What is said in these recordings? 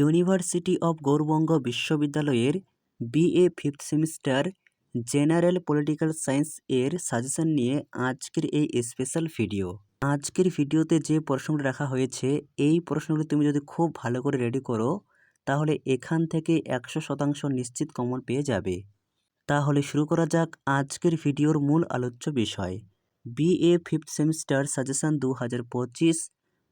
University of Gour Banga বিশ্ববিদ্যালয়ের BA fifth semester general political science এর suggestion নিয়ে আজকের এই স্পেশাল ভিডিও। আজকের ভিডিওতে যে প্রশ্নগুলি রাখা হয়েছে, এই প্রশ্নগুলি তুমি যদি খুব ভালো করে রেডি করো, তাহলে এখান থেকে একশো শতাংশ নিশ্চিত কমন পেয়ে যাবে। তাহলে শুরু করা যাক আজকের ভিডিওর মূল আলোচ্য বিষয়। বিএ ফিফথ সেমিস্টার সাজেশন দু হাজার পঁচিশ,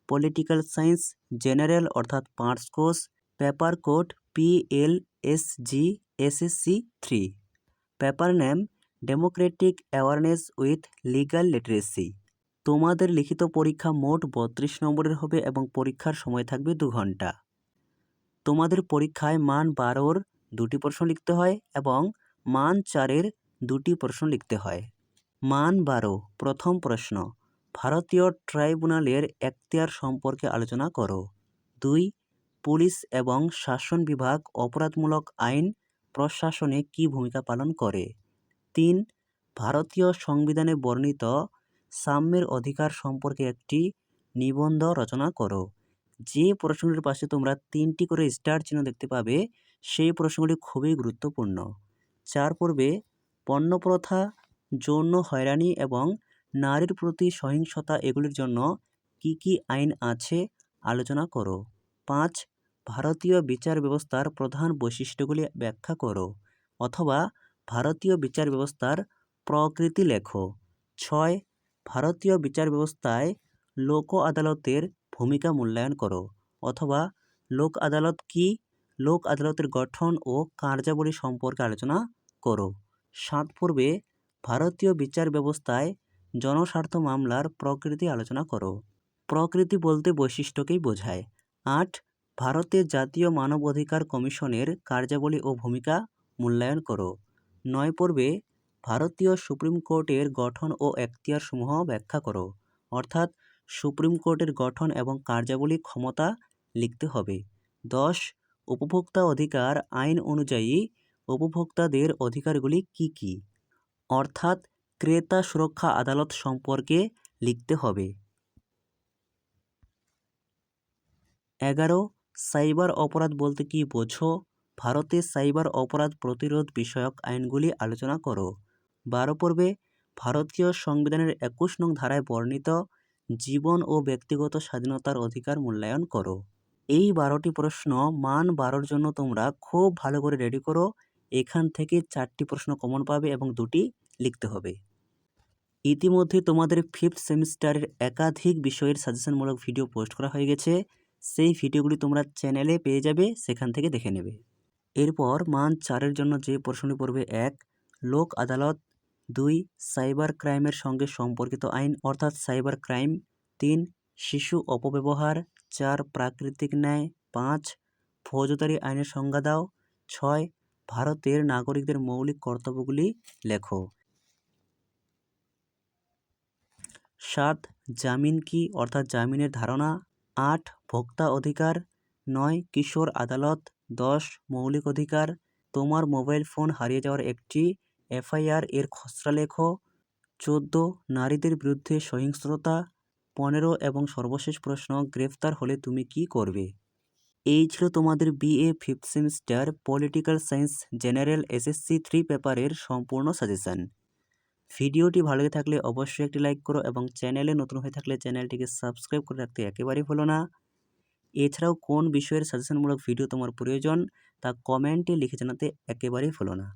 পলিটিক্যাল সায়েন্স জেনারেল অর্থাৎ parts course paper code P L S G S S C three paper name democratic awareness with legal literacy তোমাদের লিখিত পরীক্ষা মোট বত্রিশ নম্বরের হবে এবং পরীক্ষার সময় থাকবে দু ঘণ্টা। তোমাদের পরীক্ষায় মান বারোর দুটি প্রশ্ন লিখতে হয় এবং মান চারের দুটি প্রশ্ন লিখতে হয়। মান বারো, প্রথম প্রশ্ন। ভারতীয় ট্রাইব্যুনালের এখতিয়ার সম্পর্কে আলোচনা করো। দুই পুলিশ এবং শাসন বিভাগ অপরাধমূলক আইন প্রশাসনে কী ভূমিকা পালন করে? তিন, ভারতীয় সংবিধানে বর্ণিত সাম্যের অধিকার সম্পর্কে একটি নিবন্ধ রচনা করো। যে প্রশ্নগুলির পাশে তোমরা তিনটি করে স্টার চিহ্ন দেখতে পাবে, সেই প্রশ্নগুলি খুবই গুরুত্বপূর্ণ। চার পর্বে, পণ্যপ্রথা, যৌন হয়রানি এবং নারীর প্রতি সহিংসতা এগুলির জন্য কি কি আইন আছে আলোচনা করো। পাঁচ ভারতীয় বিচার ব্যবস্থার প্রধান বৈশিষ্ট্যগুলি ব্যাখ্যা করো অথবা ভারতীয় বিচার ব্যবস্থার প্রকৃতি লেখো। ছয়, ভারতীয় বিচার ব্যবস্থায় লোক আদালতের ভূমিকা মূল্যায়ন করো অথবা লোক আদালত কি, লোক আদালতের গঠন ও কার্যাবলী সম্পর্কে আলোচনা করো। সাত, পূর্বে ভারতীয় বিচার ব্যবস্থায় জনস্বার্থ মামলার প্রকৃতি আলোচনা করো। প্রকৃতি বলতে বৈশিষ্ট্যকেই বোঝায়। আট ভারতের জাতীয় মানব অধিকার কমিশনের কার্যাবলী ও ভূমিকা মূল্যায়ন করো। নয় পর্বে ভারতীয় সুপ্রিম কোর্টের গঠন ও এখতিয়ারসমূহ ব্যাখ্যা করো। অর্থাৎ সুপ্রিম কোর্টের গঠন এবং কার্যাবলী ক্ষমতা লিখতে হবে। দশ, উপভোক্তা অধিকার আইন অনুযায়ী উপভোক্তাদের অধিকারগুলি কি কি? অর্থাৎ ক্রেতা সুরক্ষা আদালত সম্পর্কে লিখতে হবে। এগারো সাইবার অপরাধ বলতে কি বোঝো? ভারতে সাইবার অপরাধ প্রতিরোধ বিষয়ক আইনগুলি আলোচনা করো। বারো পর্বে, ভারতীয় সংবিধানের একুশ নং ধারায় বর্ণিত জীবন ও ব্যক্তিগত স্বাধীনতার অধিকার মূল্যায়ন করো। এই বারোটি প্রশ্ন মান বারোর জন্য তোমরা খুব ভালো করে রেডি করো। এখান থেকে চারটি প্রশ্ন কমন পাবে এবং দুটি লিখতে হবে। ইতিমধ্যে তোমাদের ফিফথ সেমিস্টারের একাধিক বিষয়ের সাজেশনমূলক ভিডিও পোস্ট করা হয়ে গেছে। সেই ভিডিওগুলি তোমরা চ্যানেলে পেয়ে যাবে, সেখান থেকে দেখে নেবে। এরপর মান চারের জন্য যে প্রশ্নটি পড়বে এক, লোক আদালত। দুই, সাইবার ক্রাইমের সঙ্গে সম্পর্কিত আইন, অর্থাৎ সাইবার ক্রাইম। তিন, শিশু অপব্যবহার। চার, প্রাকৃতিক ন্যায়। পাঁচ, ফৌজদারি আইনের সংজ্ঞা দাও। ছয়, ভারতের নাগরিকদের মৌলিক কর্তব্যগুলি লেখো। সাত, জামিন কি, অর্থাৎ জামিনের ধারণা। আট ভোক্তা অধিকার, নয় কিশোর আদালত, দশ মৌলিক অধিকার, তোমার মোবাইল ফোন হারিয়ে যাওয়ার একটি এফআইআর এর খসড়া লেখো, চোদ্দ নারীদের বিরুদ্ধে সহিংসতা, পনেরো এবং সর্বশেষ প্রশ্ন, গ্রেফতার হলে তুমি কি করবে? এই ছিল তোমাদের BA fifth semester political science general SSC three পেপারের সম্পূর্ণ সাজেশন। ভিডিওটি ভালো লেগে থাকলে অবশ্যই একটি লাইক করো এবং চ্যানেলে নতুন হয়ে থাকলে চ্যানেলটিকে সাবস্ক্রাইব করে রাখতে একেবারেই ভুলো না। এছাড়াও কোন বিষয়ের সাজেশনমূলক ভিডিও তোমার প্রয়োজন তা কমেন্টে লিখে জানাতে একেবারেই ভুলো না।